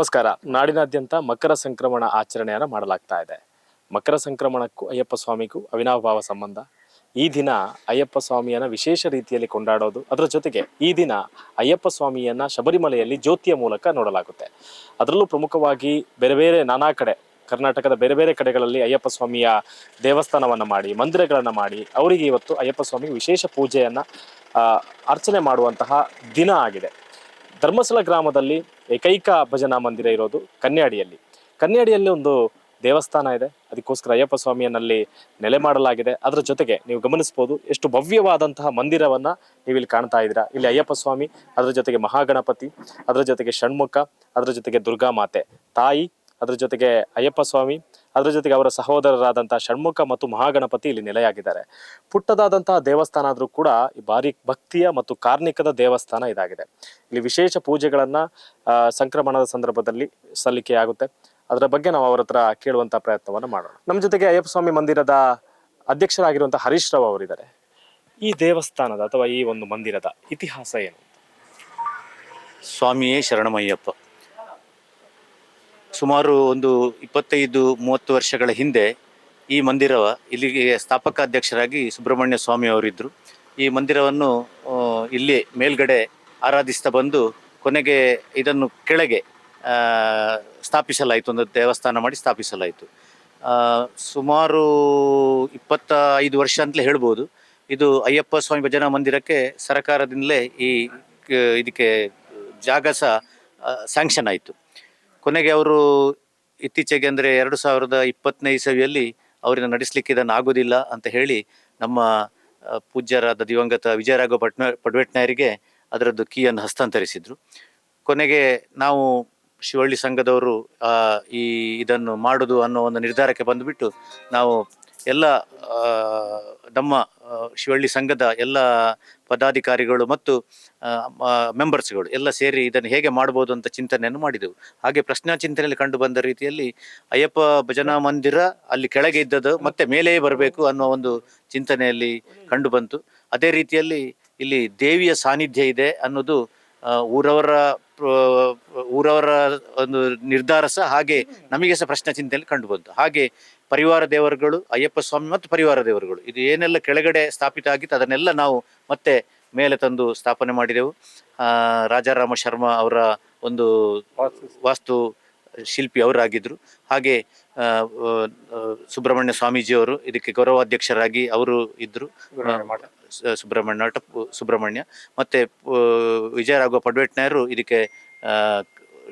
ನಮಸ್ಕಾರ. ನಾಡಿನಾದ್ಯಂತ ಮಕರ ಸಂಕ್ರಮಣ ಆಚರಣೆಯನ್ನು ಮಾಡಲಾಗ್ತಾ ಇದೆ. ಮಕರ ಸಂಕ್ರಮಣಕ್ಕೂ ಅಯ್ಯಪ್ಪ ಸ್ವಾಮಿಗೂ ಅವಿನಾಭಾವ ಸಂಬಂಧ. ಈ ದಿನ ಅಯ್ಯಪ್ಪ ಸ್ವಾಮಿಯನ್ನು ವಿಶೇಷ ರೀತಿಯಲ್ಲಿ ಕೊಂಡಾಡೋದು, ಅದರ ಜೊತೆಗೆ ಈ ದಿನ ಅಯ್ಯಪ್ಪ ಸ್ವಾಮಿಯನ್ನು ಶಬರಿಮಲೆಯಲ್ಲಿ ಜ್ಯೋತಿಯ ಮೂಲಕ ನೋಡಲಾಗುತ್ತೆ. ಅದರಲ್ಲೂ ಪ್ರಮುಖವಾಗಿ ಬೇರೆ ಬೇರೆ ನಾನಾ ಕಡೆ, ಕರ್ನಾಟಕದ ಬೇರೆ ಬೇರೆ ಕಡೆಗಳಲ್ಲಿ ಅಯ್ಯಪ್ಪ ಸ್ವಾಮಿಯ ದೇವಸ್ಥಾನವನ್ನು ಮಾಡಿ, ಮಂದಿರಗಳನ್ನು ಮಾಡಿ, ಅವರಿಗೆ ಇವತ್ತು ಅಯ್ಯಪ್ಪ ಸ್ವಾಮಿ ವಿಶೇಷ ಪೂಜೆಯನ್ನು ಅರ್ಚನೆ ಮಾಡುವಂತಹ ದಿನ ಆಗಿದೆ. ಧರ್ಮಸ್ಥಳ ಗ್ರಾಮದಲ್ಲಿ ಏಕೈಕ ಭಜನಾ ಮಂದಿರ ಇರೋದು ಕನ್ಯಾಡಿಯಲ್ಲಿ. ಕನ್ಯಾಡಿಯಲ್ಲಿ ಒಂದು ದೇವಸ್ಥಾನ ಇದೆ. ಅದಕ್ಕೋಸ್ಕರ ಅಯ್ಯಪ್ಪ ಸ್ವಾಮಿಯನ್ನಲ್ಲಿ ನೆಲೆ ಮಾಡಲಾಗಿದೆ. ಅದರ ಜೊತೆಗೆ ನೀವು ಗಮನಿಸ್ಬೋದು ಎಷ್ಟು ಭವ್ಯವಾದಂತಹ ಮಂದಿರವನ್ನ ನೀವು ಇಲ್ಲಿ ಕಾಣ್ತಾ ಇದ್ದೀರಾ. ಇಲ್ಲಿ ಅಯ್ಯಪ್ಪ ಸ್ವಾಮಿ, ಅದರ ಜೊತೆಗೆ ಮಹಾಗಣಪತಿ, ಅದರ ಜೊತೆಗೆ ಷಣ್ಮುಖ, ಅದರ ಜೊತೆಗೆ ದುರ್ಗಾ ಮಾತೆ ತಾಯಿ ಅದರ ಜೊತೆಗೆ ಅಯ್ಯಪ್ಪ ಸ್ವಾಮಿ, ಅದರ ಜೊತೆಗೆ ಅವರ ಸಹೋದರರಾದಂಥ ಷಣ್ಮುಖ ಮತ್ತು ಮಹಾಗಣಪತಿ ಇಲ್ಲಿ ನೆಲೆಯಾಗಿದ್ದಾರೆ. ಪುಟ್ಟದಾದಂತಹ ದೇವಸ್ಥಾನ ಆದರೂ ಕೂಡ ಈ ಭಾರಿ ಭಕ್ತಿಯ ಮತ್ತು ಕಾರ್ಣಿಕದ ದೇವಸ್ಥಾನ ಇದಾಗಿದೆ. ಇಲ್ಲಿ ವಿಶೇಷ ಪೂಜೆಗಳನ್ನು ಸಂಕ್ರಮಣದ ಸಂದರ್ಭದಲ್ಲಿ ಸಲ್ಲಿಕೆ ಆಗುತ್ತೆ. ಅದರ ಬಗ್ಗೆ ನಾವು ಅವರ ಹತ್ರ ಕೇಳುವಂಥ ಪ್ರಯತ್ನವನ್ನು ಮಾಡೋಣ. ನಮ್ಮ ಜೊತೆಗೆ ಅಯ್ಯಪ್ಪ ಸ್ವಾಮಿ ಮಂದಿರದ ಅಧ್ಯಕ್ಷರಾಗಿರುವಂಥ ಹರೀಶ್ ರಾವ್ ಅವರಿದ್ದಾರೆ. ಈ ದೇವಸ್ಥಾನದ ಅಥವಾ ಈ ಒಂದು ಮಂದಿರದ ಇತಿಹಾಸ ಏನು? ಸ್ವಾಮಿಯೇ ಶರಣಮಯ್ಯಪ್ಪ. ಸುಮಾರು ಒಂದು ಇಪ್ಪತ್ತೈದು, ಮೂವತ್ತು ವರ್ಷಗಳ ಹಿಂದೆ ಈ ಮಂದಿರವ ಇಲ್ಲಿಗೆ ಸ್ಥಾಪಕ ಅಧ್ಯಕ್ಷರಾಗಿ ಸುಬ್ರಹ್ಮಣ್ಯ ಸ್ವಾಮಿ ಅವರಿದ್ದರು ಈ ಮಂದಿರವನ್ನು ಇಲ್ಲಿ ಮೇಲ್ಗಡೆ ಆರಾಧಿಸ್ತಾ ಬಂದು ಕೊನೆಗೆ ಇದನ್ನು ಕೆಳಗೆ ಸ್ಥಾಪಿಸಲಾಯಿತು, ಒಂದು ದೇವಸ್ಥಾನ ಮಾಡಿ ಸ್ಥಾಪಿಸಲಾಯಿತು. ಸುಮಾರು ಇಪ್ಪತ್ತ ಐದು ವರ್ಷ ಅಂತಲೇ ಹೇಳ್ಬೋದು. ಇದು ಅಯ್ಯಪ್ಪ ಸ್ವಾಮಿ ಭಜನಾ ಮಂದಿರಕ್ಕೆ ಸರಕಾರದಿಂದಲೇ ಈ ಇದಕ್ಕೆ ಜಾಗ ಸಹ ಸ್ಯಾಂಕ್ಷನ್ ಆಯಿತು. ಕೊನೆಗೆ ಅವರು ಇತ್ತೀಚೆಗೆ ಅಂದರೆ ಎರಡು ಸಾವಿರದ ಇಪ್ಪತ್ತನೇ ಇಸವಿಯಲ್ಲಿ ಅವರನ್ನು ನಡೆಸಲಿಕ್ಕೆ ಇದನ್ನು ಆಗೋದಿಲ್ಲ ಅಂತ ಹೇಳಿ ನಮ್ಮ ಪೂಜ್ಯರಾದ ದಿವಂಗತ ವಿಜಯರಾಘವ ಪಟ್ನ, ಪಡ್ವೆಟ್ನಾಯರಿಗೆ ಅದರದ್ದು ಕೀಯನ್ನು ಹಸ್ತಾಂತರಿಸಿದರು. ಕೊನೆಗೆ ನಾವು ಶಿವಳ್ಳಿ ಸಂಘದವರು ಈ, ಇದನ್ನು ಮಾಡೋದು ಅನ್ನೋ ಒಂದು ನಿರ್ಧಾರಕ್ಕೆ ಬಂದುಬಿಟ್ಟು ನಾವು ಎಲ್ಲ ನಮ್ಮ ಶಿವಳ್ಳಿ ಸಂಘದ ಎಲ್ಲ ಪದಾಧಿಕಾರಿಗಳು ಮತ್ತು ಮೆಂಬರ್ಸ್ಗಳು ಎಲ್ಲ ಸೇರಿ ಇದನ್ನು ಹೇಗೆ ಮಾಡ್ಬೋದು ಅಂತ ಚಿಂತನೆಯನ್ನು ಮಾಡಿದೆವು. ಹಾಗೆ ಪ್ರಶ್ನಾ ಚಿಂತನೆಯಲ್ಲಿ ಕಂಡು ಬಂದ ರೀತಿಯಲ್ಲಿ ಅಯ್ಯಪ್ಪ ಭಜನಾ ಮಂದಿರ ಅಲ್ಲಿ ಕೆಳಗೆ ಇದ್ದದ್ದು ಮತ್ತೆ ಮೇಲೆಯೇ ಬರಬೇಕು ಅನ್ನೋ ಒಂದು ಚಿಂತನೆಯಲ್ಲಿ ಕಂಡು ಬಂತು. ಅದೇ ರೀತಿಯಲ್ಲಿ ಇಲ್ಲಿ ದೇವಿಯ ಸಾನ್ನಿಧ್ಯ ಇದೆ ಅನ್ನೋದು ಊರವರ ಊರವರ ಒಂದು ನಿರ್ಧಾರ ಸಹ ಹಾಗೆ ನಮಗೆ ಸಹ ಪ್ರಶ್ನೆ ಚಿಂತೆಯಲ್ಲಿ ಕಂಡು ಬಂತು. ಹಾಗೆ ಪರಿವಾರ ದೇವರುಗಳು ಅಯ್ಯಪ್ಪ ಸ್ವಾಮಿ ಮತ್ತು ಪರಿವಾರ ದೇವರುಗಳು. ಇದು ಏನೆಲ್ಲ ಕೆಳಗಡೆ ಸ್ಥಾಪಿತ ಆಗಿತ್ತು ಅದನ್ನೆಲ್ಲ ನಾವು ಮತ್ತೆ ಮೇಲೆ ತಂದು ಸ್ಥಾಪನೆ ಮಾಡಿದೆವು. ಆ, ರಾಜಾರಾಮ ಶರ್ಮಾ ಅವರ ಒಂದು ವಾಸ್ತು ಶಿಲ್ಪಿ ಅವರಾಗಿದ್ದರು ಹಾಗೆ ಸುಬ್ರಹ್ಮಣ್ಯ ಸ್ವಾಮೀಜಿಯವರು ಇದಕ್ಕೆ ಗೌರವಾಧ್ಯಕ್ಷರಾಗಿ ಅವರು ಇದ್ದರು ಸುಬ್ರಹ್ಮಣ್ಯ ಟಪ್ಪು ಸುಬ್ರಹ್ಮಣ್ಯ ಮತ್ತು ವಿಜಯರಾಘವ ಪಡ್ವೆಟ್ನಾಯರು ಇದಕ್ಕೆ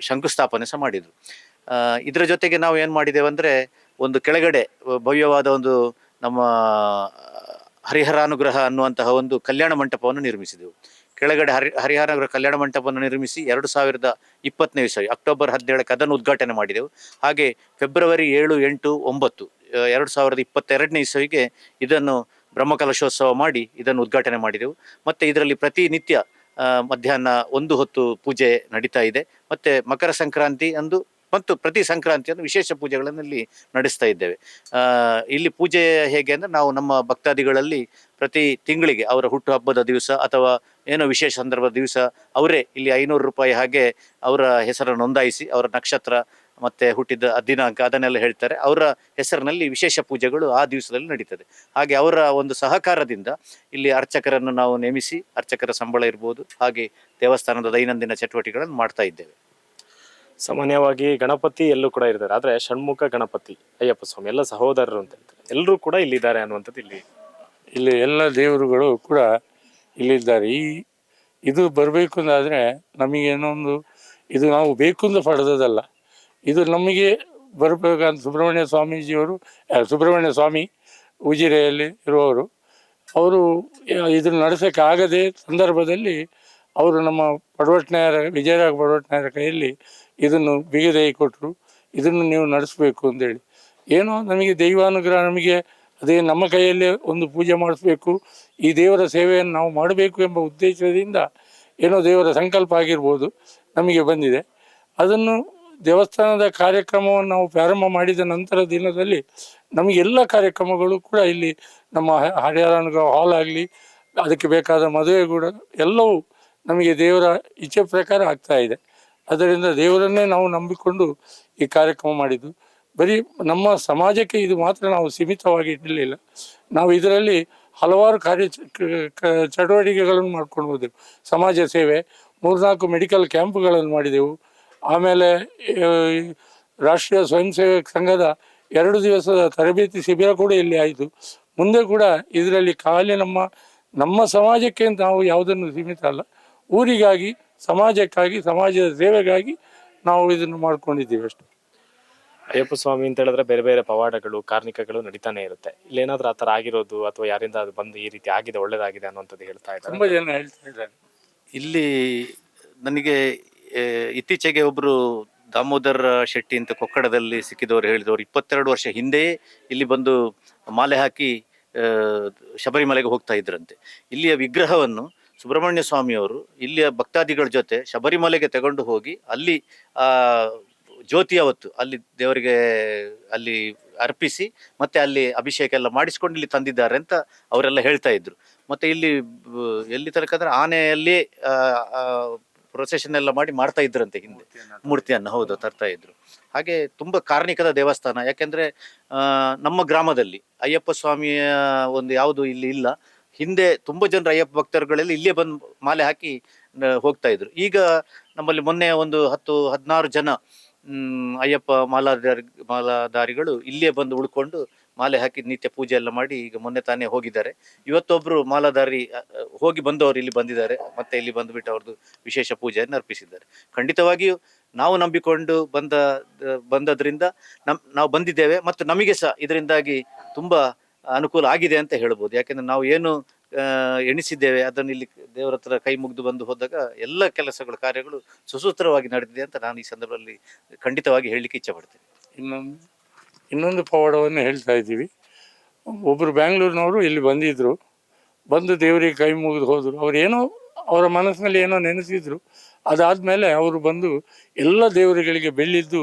ಶಂಕುಸ್ಥಾಪನೆ ಸಹ ಮಾಡಿದರು. ಇದರ ಜೊತೆಗೆ ನಾವು ಏನು ಮಾಡಿದ್ದೇವೆ ಅಂದರೆ ಒಂದು ಕೆಳಗಡೆ ಭವ್ಯವಾದ ಒಂದು ನಮ್ಮ ಹರಿಹರಾನುಗ್ರಹ ಅನ್ನುವಂತಹ ಒಂದು ಕಲ್ಯಾಣ ಮಂಟಪವನ್ನು ನಿರ್ಮಿಸಿದೆವು. ಕೆಳಗಡೆ ಹರಿ ಹರಿಹರಾನುಗ್ರಹ ಕಲ್ಯಾಣ ಮಂಟಪವನ್ನು ನಿರ್ಮಿಸಿ ಎರಡು ಸಾವಿರದ ಇಪ್ಪತ್ತನೇ ಇಸವಿ ಅಕ್ಟೋಬರ್ ಹದಿನೇಳಕ್ಕೆ ಅದನ್ನು ಉದ್ಘಾಟನೆ ಮಾಡಿದೆವು. ಹಾಗೆ ಫೆಬ್ರವರಿ ಏಳು, ಎಂಟು, ಒಂಬತ್ತು ಎರಡು ಸಾವಿರದ ಇಪ್ಪತ್ತೆರಡನೇ ಇಸವಿಗೆ ಇದನ್ನು ಬ್ರಹ್ಮಕಲಶೋತ್ಸವ ಮಾಡಿ ಇದನ್ನು ಉದ್ಘಾಟನೆ ಮಾಡಿದೆವು. ಮತ್ತು ಇದರಲ್ಲಿ ಪ್ರತಿನಿತ್ಯ ಮಧ್ಯಾಹ್ನ ಒಂದು ಹೊತ್ತು ಪೂಜೆ ನಡೀತಾ ಇದೆ. ಮತ್ತು ಮಕರ ಸಂಕ್ರಾಂತಿ ಅಂದು ಮತ್ತು ಪ್ರತಿ ಸಂಕ್ರಾಂತಿಯನ್ನು ವಿಶೇಷ ಪೂಜೆಗಳನ್ನು ಇಲ್ಲಿ ನಡೆಸ್ತಾ ಇದ್ದೇವೆ. ಇಲ್ಲಿ ಪೂಜೆ ಹೇಗೆ ಅಂದರೆ ನಾವು ನಮ್ಮ ಭಕ್ತಾದಿಗಳಲ್ಲಿ ಪ್ರತಿ ತಿಂಗಳಿಗೆ ಅವರ ಹುಟ್ಟುಹಬ್ಬದ ದಿವಸ ಅಥವಾ ಏನೋ ವಿಶೇಷ ಸಂದರ್ಭದ ದಿವಸ ಅವರೇ ಇಲ್ಲಿ ಐನೂರು ರೂಪಾಯಿ ಹಾಗೆ ಅವರ ಹೆಸರನ್ನು ನೋಂದಾಯಿಸಿ ಅವರ ನಕ್ಷತ್ರ ಮತ್ತೆ ಹುಟ್ಟಿದ ದಿನಾಂಕ ಅದನ್ನೆಲ್ಲ ಹೇಳ್ತಾರೆ. ಅವರ ಹೆಸರಿನಲ್ಲಿ ವಿಶೇಷ ಪೂಜೆಗಳು ಆ ದಿವಸದಲ್ಲಿ ನಡೀತದೆ. ಹಾಗೆ ಅವರ ಒಂದು ಸಹಕಾರದಿಂದ ಇಲ್ಲಿ ಅರ್ಚಕರನ್ನು ನಾವು ನೇಮಿಸಿ ಅರ್ಚಕರ ಸಂಬಳ ಇರ್ಬೋದು ಹಾಗೆ ದೇವಸ್ಥಾನದ ದೈನಂದಿನ ಚಟುವಟಿಕೆಗಳನ್ನು ಮಾಡ್ತಾ ಇದ್ದೇವೆ. ಸಾಮಾನ್ಯವಾಗಿ ಗಣಪತಿ ಎಲ್ಲೂ ಕೂಡ ಇರ್ತಾರೆ. ಆದ್ರೆ ಷಣ್ಮುಖ ಗಣಪತಿ, ಅಯ್ಯಪ್ಪ ಸ್ವಾಮಿ ಎಲ್ಲ ಸಹೋದರರು ಅಂತ ಹೇಳ್ತಾರೆ. ಎಲ್ಲರೂ ಕೂಡ ಇಲ್ಲಿದ್ದಾರೆ ಅನ್ನುವಂಥದ್ದು ಇಲ್ಲಿ. ಇಲ್ಲಿ ಎಲ್ಲ ದೇವರುಗಳು ಕೂಡ ಇಲ್ಲಿದ್ದಾರೆ. ಈ ಇದು ಬರಬೇಕು ಅಂತಾದರೆ ನಮಗೇನೊಂದು ಇದು ನಾವು ಬೇಕು ಅಂತ ಪಡೆದದಲ್ಲ ಇದು ನಮಗೆ ಬರಬೇಕಂತ ಸುಬ್ರಹ್ಮಣ್ಯ ಸ್ವಾಮೀಜಿಯವರು ಸುಬ್ರಹ್ಮಣ್ಯ ಸ್ವಾಮಿ ಉಜಿರೆಯಲ್ಲಿ ಇರುವವರು, ಅವರು ಇದನ್ನು ನಡೆಸೋಕ್ಕೆ ಆಗದೆ ಸಂದರ್ಭದಲ್ಲಿ ಅವರು ನಮ್ಮ ಪಡವಟ್ನಾಯರ ವಿಜಯರಾಗ ಪಡವಟ್ನಾಯರ ಕೈಯಲ್ಲಿ ಇದನ್ನು ಬಿಗದೈ ಕೊಟ್ಟರು, ಇದನ್ನು ನೀವು ನಡೆಸಬೇಕು ಅಂತೇಳಿ ಏನೋ ನಮಗೆ ದೈವಾನುಗ್ರಹ, ನಮಗೆ ಅದೇ ನಮ್ಮ ಕೈಯಲ್ಲೇ ಒಂದು ಪೂಜೆ ಮಾಡಿಸ್ಬೇಕು, ಈ ದೇವರ ಸೇವೆಯನ್ನು ನಾವು ಮಾಡಬೇಕು ಎಂಬ ಉದ್ದೇಶದಿಂದ ಏನೋ ದೇವರ ಸಂಕಲ್ಪ ಆಗಿರ್ಬೋದು ನಮಗೆ ಬಂದಿದೆ. ಅದನ್ನು ದೇವಸ್ಥಾನದ ಕಾರ್ಯಕ್ರಮವನ್ನು ನಾವು ಪ್ರಾರಂಭ ಮಾಡಿದ ನಂತರ ದಿನದಲ್ಲಿ ನಮಗೆ ಎಲ್ಲ ಕಾರ್ಯಕ್ರಮಗಳು ಕೂಡ ಇಲ್ಲಿ ನಮ್ಮ ಹ- ಹಾಲ್ ಆಗಲಿ, ಅದಕ್ಕೆ ಬೇಕಾದ ಮದುವೆ ಕೂಡ ಎಲ್ಲವೂ ನಮಗೆ ದೇವರ ಇಚ್ಛೆ ಪ್ರಕಾರ ಆಗ್ತಾ ಇದೆ. ಅದರಿಂದ ದೇವರನ್ನೇ ನಾವು ನಂಬಿಕೊಂಡು ಈ ಕಾರ್ಯಕ್ರಮ ಮಾಡಿದ್ದು. ಬರೀ ನಮ್ಮ ಸಮಾಜಕ್ಕೆ ಇದು ಮಾತ್ರ ನಾವು ಸೀಮಿತವಾಗಿ ಇಡಲಿಲ್ಲ ನಾವು ಇದರಲ್ಲಿ ಹಲವಾರು ಕಾರ್ಯ ಚಟುವಟಿಕೆಗಳನ್ನು ಮಾಡ್ಕೊಂಡು ಹೋದೆವು. ಸಮಾಜ ಸೇವೆ, ಮೂರ್ನಾಲ್ಕು ಮೆಡಿಕಲ್ ಕ್ಯಾಂಪ್ಗಳನ್ನು ಮಾಡಿದೆವು. ಆಮೇಲೆ ರಾಷ್ಟ್ರೀಯ ಸ್ವಯಂ ಸೇವಕ ಸಂಘದ ಎರಡು ದಿವಸದ ತರಬೇತಿ ಶಿಬಿರ ಕೂಡ ಇಲ್ಲಿ ಆಯಿತು. ಮುಂದೆ ಕೂಡ ಇದರಲ್ಲಿ ಖಾಲಿ ನಮ್ಮ ನಮ್ಮ ಸಮಾಜಕ್ಕೆ ನಾವು ಯಾವುದನ್ನು ಸೀಮಿತ ಅಲ್ಲ. ಊರಿಗಾಗಿ ಸಮಾಜಕ್ಕಾಗಿ ಸಮಾಜದ ಸೇವೆಗಾಗಿ ನಾವು ಇದನ್ನು ಮಾಡ್ಕೊಂಡಿದ್ದೀವಿ ಅಷ್ಟೇ. ಅಯ್ಯಪ್ಪ ಸ್ವಾಮಿ ಅಂತ ಹೇಳಿದ್ರೆ ಬೇರೆ ಬೇರೆ ಪವಾಡಗಳು ಕಾರ್ಮಿಕಗಳು ನಡೀತಾನೆ ಇರುತ್ತೆ. ಇಲ್ಲೇನಾದ್ರೂ ಆ ಆತರ ಆಗಿರೋದು ಅಥವಾ ಯಾರಿಂದ ಅದು ಬಂದು ಈ ರೀತಿ ಆಗಿದೆ ಒಳ್ಳೇದಾಗಿದೆ ಅನ್ನೋಂಥದ್ದು ಹೇಳ್ತಾ ಇದ್ದಾರೆ. ತುಂಬಾ ಜನ ಹೇಳ್ತಾ ಇದ್ದಾರೆ. ಇಲ್ಲಿ ನನಗೆ ಆ, ಇತ್ತೀಚೆಗೆ ಒಬ್ರು ದಾಮೋದರ್ ಶೆಟ್ಟಿ ಅಂತ ಕೊಕ್ಕಡದಲ್ಲಿ ಸಿಕ್ಕಿದವರು ಹೇಳಿದವರು ಇಪ್ಪತ್ತೆರಡು ವರ್ಷ ಹಿಂದೆಯೇ ಇಲ್ಲಿ ಬಂದು ಮಾಲೆ ಹಾಕಿ ಆ, ಶಬರಿಮಲೆಗೆ ಹೋಗ್ತಾ ಇದ್ರಂತೆ. ಇಲ್ಲಿಯ ವಿಗ್ರಹವನ್ನು ಸುಬ್ರಹ್ಮಣ್ಯ ಸ್ವಾಮಿಯವರು ಇಲ್ಲಿಯ ಭಕ್ತಾದಿಗಳ ಜೊತೆ ಶಬರಿಮಲೆಗೆ ತಗೊಂಡು ಹೋಗಿ ಅಲ್ಲಿ, ಆ, ಜ್ಯೋತಿ ಅವತ್ತು ಅಲ್ಲಿ ದೇವರಿಗೆ ಅಲ್ಲಿ ಅರ್ಪಿಸಿ ಮತ್ತೆ ಅಲ್ಲಿ ಅಭಿಷೇಕ ಎಲ್ಲ ಮಾಡಿಸ್ಕೊಂಡು ಇಲ್ಲಿ ತಂದಿದ್ದಾರೆ ಅಂತ ಅವರೆಲ್ಲ ಹೇಳ್ತಾ ಇದ್ರು. ಮತ್ತೆ ಇಲ್ಲಿ ಎಲ್ಲಿ ತನಕ ಆನೆಯಲ್ಲಿ ಪ್ರೊಸೆಷನ್ ಎಲ್ಲ ಮಾಡಿ ಮಾಡ್ತಾ ಇದ್ರಂತೆ ಹಿಂದೆ. ಮೂರ್ತಿಯನ್ನು, ಹೌದು, ತರ್ತಾ ಇದ್ರು. ಹಾಗೆ ತುಂಬಾ ಕಾರ್ಣಿಕದ ದೇವಸ್ಥಾನ. ಯಾಕೆಂದ್ರೆ ನಮ್ಮ ಗ್ರಾಮದಲ್ಲಿ ಅಯ್ಯಪ್ಪ ಸ್ವಾಮಿಯ ಒಂದು ಯಾವುದು ಇಲ್ಲಿ ಇಲ್ಲ. ಹಿಂದೆ ತುಂಬಾ ಜನರು ಅಯ್ಯಪ್ಪ ಭಕ್ತರುಗಳಲ್ಲಿ ಇಲ್ಲೇ ಬಂದು ಮಾಲೆ ಹಾಕಿ ಹೋಗ್ತಾ ಇದ್ರು. ಈಗ ನಮ್ಮಲ್ಲಿ ಮೊನ್ನೆ ಒಂದು ಹತ್ತು ಹದಿನಾರು ಜನ ಅಯ್ಯಪ್ಪ ಮಾಲಾಧಾರಿ ಮಾಲಾಧಾರಿಗಳು ಇಲ್ಲೇ ಬಂದು ಉಳ್ಕೊಂಡು ಮಾಲೆ ಹಾಕಿ ನಿತ್ಯ ಪೂಜೆ ಎಲ್ಲ ಮಾಡಿ ಈಗ ಮೊನ್ನೆ ತಾನೇ ಹೋಗಿದ್ದಾರೆ. ಇವತ್ತೊಬ್ರು ಅ, ಹೋಗಿ ಬಂದವರು ಇಲ್ಲಿ ಬಂದಿದ್ದಾರೆ. ಮತ್ತೆ ಇಲ್ಲಿ ಬಂದುಬಿಟ್ಟು ಅವ್ರದ್ದು ವಿಶೇಷ ಪೂಜೆಯನ್ನು ಅರ್ಪಿಸಿದ್ದಾರೆ. ಖಂಡಿತವಾಗಿಯೂ ನಾವು ನಂಬಿಕೊಂಡು ಬಂದ ಬಂದದ್ರಿಂದ ನಮ್ ನಾವು ಬಂದಿದ್ದೇವೆ. ಮತ್ತು ನಮಗೆ ಸಹ ಇದರಿಂದಾಗಿ ತುಂಬಾ ಅನುಕೂಲ ಆಗಿದೆ ಅಂತ ಹೇಳ್ಬೋದು. ಯಾಕೆಂದ್ರೆ ನಾವು ಏನು ಎಣಿಸಿದ್ದೇವೆ, ಅದನ್ನು ಇಲ್ಲಿ ದೇವರ ಹತ್ರ ಕೈ ಮುಗಿದು ಬಂದು ಹೋದಾಗ ಎಲ್ಲ ಕೆಲಸಗಳು, ಕಾರ್ಯಗಳು ಸುಸೂತ್ರವಾಗಿ ನಡೆದಿದೆ ಅಂತ ನಾನು ಈ ಸಂದರ್ಭದಲ್ಲಿ ಖಂಡಿತವಾಗಿ ಹೇಳಲಿಕ್ಕೆ ಇಚ್ಛೆ ಪಡ್ತೇನೆ ಇನ್ನೊಂದು ಇನ್ನೊಂದು ಪವಾಡವನ್ನು ಹೇಳ್ತಾ ಇದ್ದೀವಿ. ಒಬ್ಬರು ಬ್ಯಾಂಗ್ಳೂರಿನವರು ಇಲ್ಲಿ ಬಂದಿದ್ದರು ಬಂದು ದೇವರಿಗೆ ಕೈ ಮುಗಿದು ಹೋದರು. ಅವರೇನೋ ಅವರ ಮನಸ್ಸಿನಲ್ಲಿ ಏನೋ ನೆನೆಸಿದ್ರು. ಅದಾದಮೇಲೆ ಅವರು ಬಂದು ಎಲ್ಲ ದೇವರುಗಳಿಗೆ ಬೆಳ್ಳಿದ್ದು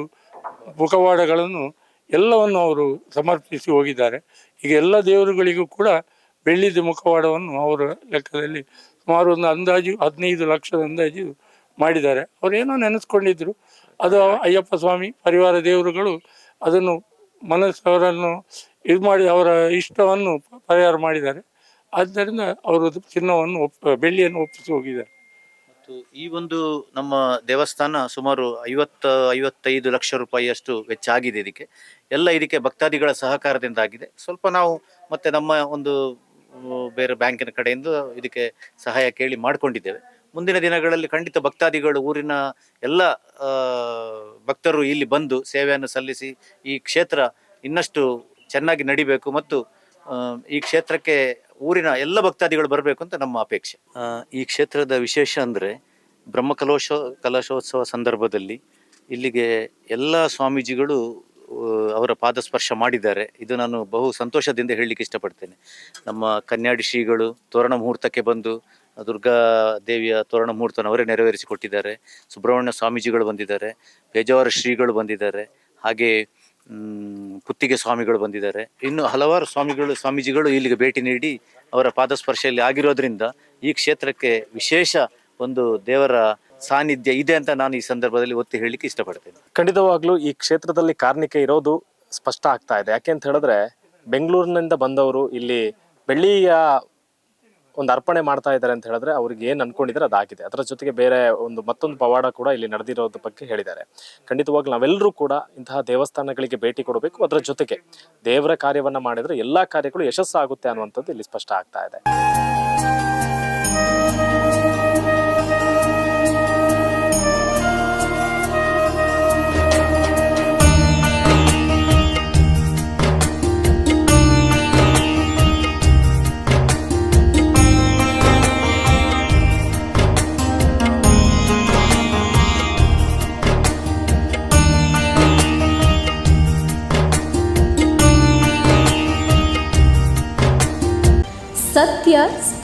ಮುಖವಾಡಗಳನ್ನು ಎಲ್ಲವನ್ನು ಅವರು ಸಮರ್ಪಿಸಿ ಹೋಗಿದ್ದಾರೆ. ಈಗ ಎಲ್ಲ ದೇವರುಗಳಿಗೂ ಕೂಡ ಬೆಳ್ಳಿದ ಮುಖವಾಡವನ್ನು ಅವರ ಲೆಕ್ಕದಲ್ಲಿ ಸುಮಾರು ಒಂದು ಅಂದಾಜು ಹದಿನೈದು ಲಕ್ಷದ ಅಂದಾಜು ಮಾಡಿದ್ದಾರೆ. ಅವರೇನೋ ನೆನೆಸ್ಕೊಂಡಿದ್ರು. ಅದು ಅಯ್ಯಪ್ಪ ಸ್ವಾಮಿ ಪರಿವಾರ ದೇವರುಗಳು ಅದನ್ನು ಮನಸ್ಸವರನ್ನು ಇದು ಮಾಡಿ ಅವರ ಇಷ್ಟವನ್ನು ಪರಿಹಾರ ಮಾಡಿದ್ದಾರೆ. ಆದ್ದರಿಂದ ಅವರು ಚಿನ್ನವನ್ನು ಒಪ್ಪ ಬೆಳ್ಳಿಯನ್ನು ಒಪ್ಪಿಸಿ ಹೋಗಿದ್ದಾರೆ. ಮತ್ತು ಈ ಒಂದು ನಮ್ಮ ದೇವಸ್ಥಾನ ಸುಮಾರು ಐವತ್ತ ಐವತ್ತೈದು ಲಕ್ಷ ರೂಪಾಯಿಯಷ್ಟು ವೆಚ್ಚ ಆಗಿದೆ ಇದಕ್ಕೆ. ಎಲ್ಲ ಇದಕ್ಕೆ ಭಕ್ತಾದಿಗಳ ಸಹಕಾರದಿಂದ ಆಗಿದೆ ಸ್ವಲ್ಪ ನಾವು ಮತ್ತೆ ನಮ್ಮ ಒಂದು ಬೇರೆ ಬ್ಯಾಂಕಿನ ಕಡೆಯಿಂದ ಇದಕ್ಕೆ ಸಹಾಯ ಕೇಳಿ ಮಾಡಿಕೊಂಡಿದ್ದೇವೆ. ಮುಂದಿನ ದಿನಗಳಲ್ಲಿ ಖಂಡಿತ ಭಕ್ತಾದಿಗಳು ಊರಿನ ಎಲ್ಲ ಭಕ್ತರು ಇಲ್ಲಿ ಬಂದು ಸೇವೆಯನ್ನು ಸಲ್ಲಿಸಿ ಈ ಕ್ಷೇತ್ರ ಇನ್ನಷ್ಟು ಚೆನ್ನಾಗಿ ನಡಿಬೇಕು ಮತ್ತು ಈ ಕ್ಷೇತ್ರಕ್ಕೆ ಊರಿನ ಎಲ್ಲ ಭಕ್ತಾದಿಗಳು ಬರಬೇಕು ಅಂತ ನಮ್ಮ ಅಪೇಕ್ಷೆ. ಈ ಕ್ಷೇತ್ರದ ವಿಶೇಷ ಅಂದರೆ ಬ್ರಹ್ಮಕಲೋಶ, ಕಲಶೋತ್ಸವ ಸಂದರ್ಭದಲ್ಲಿ ಇಲ್ಲಿಗೆ ಎಲ್ಲ ಸ್ವಾಮೀಜಿಗಳು ಅವರ ಪಾದಸ್ಪರ್ಶ ಮಾಡಿದ್ದಾರೆ. ಇದು ನಾನು ಬಹು ಸಂತೋಷದಿಂದ ಹೇಳಲಿಕ್ಕೆ ಇಷ್ಟಪಡ್ತೇನೆ. ನಮ್ಮ ಕನ್ಯಾಡಿ ಶ್ರೀಗಳು ತೋರಣ ಮುಹೂರ್ತಕ್ಕೆ ಬಂದು, ದುರ್ಗಾ ದೇವಿಯ ತೋರಣ ಮುಹೂರ್ತನ ಅವರೇ ನೆರವೇರಿಸಿಕೊಟ್ಟಿದ್ದಾರೆ. ಸುಬ್ರಹ್ಮಣ್ಯ ಸ್ವಾಮೀಜಿಗಳು ಬಂದಿದ್ದಾರೆ. ಪೇಜಾವರ ಶ್ರೀಗಳು ಬಂದಿದ್ದಾರೆ. ಹಾಗೆ ಕುತ್ತಿಗೆ ಸ್ವಾಮಿಗಳು ಬಂದಿದ್ದಾರೆ. ಇನ್ನು ಹಲವಾರು ಸ್ವಾಮಿಗಳು, ಸ್ವಾಮೀಜಿಗಳು ಇಲ್ಲಿಗೆ ಭೇಟಿ ನೀಡಿ ಅವರ ಪಾದಸ್ಪರ್ಶೆಯಲ್ಲಿ ಆಗಿರೋದ್ರಿಂದ ಈ ಕ್ಷೇತ್ರಕ್ಕೆ ವಿಶೇಷ ಒಂದು ದೇವರ ಸಾನ್ನಿಧ್ಯ ಇದೆ ಅಂತ ನಾನು ಈ ಸಂದರ್ಭದಲ್ಲಿ ಒತ್ತಿ ಹೇಳಲಿಕ್ಕೆ ಇಷ್ಟಪಡ್ತೇನೆ. ಖಂಡಿತವಾಗ್ಲೂ ಈ ಕ್ಷೇತ್ರದಲ್ಲಿ ಕಾರ್ಣಿಕ ಇರೋದು ಸ್ಪಷ್ಟ ಆಗ್ತಾ ಇದೆ. ಯಾಕೆ ಅಂತ ಹೇಳಿದ್ರೆ ಬೆಂಗಳೂರಿನಿಂದ ಬಂದವರು ಇಲ್ಲಿ ಬೆಳ್ಳಿಯ ಒಂದು ಅರ್ಪಣೆ ಮಾಡ್ತಾ ಇದ್ದಾರೆ ಅಂತ ಹೇಳಿದ್ರೆ ಅವ್ರಿಗೆ ಏನು ಅನ್ಕೊಂಡಿದ್ದಾರೆ ಅದಾಗಿದೆ. ಅದರ ಜೊತೆಗೆ ಬೇರೆ ಒಂದು ಮತ್ತೊಂದು ಪವಾಡ ಕೂಡ ಇಲ್ಲಿ ನಡೆದಿರೋದ್ರ ಬಗ್ಗೆ ಹೇಳಿದ್ದಾರೆ. ಖಂಡಿತವಾಗ್ಲೂ ನಾವೆಲ್ಲರೂ ಕೂಡ ಇಂತಹ ದೇವಸ್ಥಾನಗಳಿಗೆ ಭೇಟಿ ಕೊಡಬೇಕು. ಅದರ ಜೊತೆಗೆ ದೇವರ ಕಾರ್ಯವನ್ನ ಮಾಡಿದ್ರೆ ಎಲ್ಲಾ ಕಾರ್ಯಗಳು ಯಶಸ್ಸಾಗುತ್ತೆ ಅನ್ನುವಂಥದ್ದು ಇಲ್ಲಿ ಸ್ಪಷ್ಟ ಆಗ್ತಾ ಇದೆ.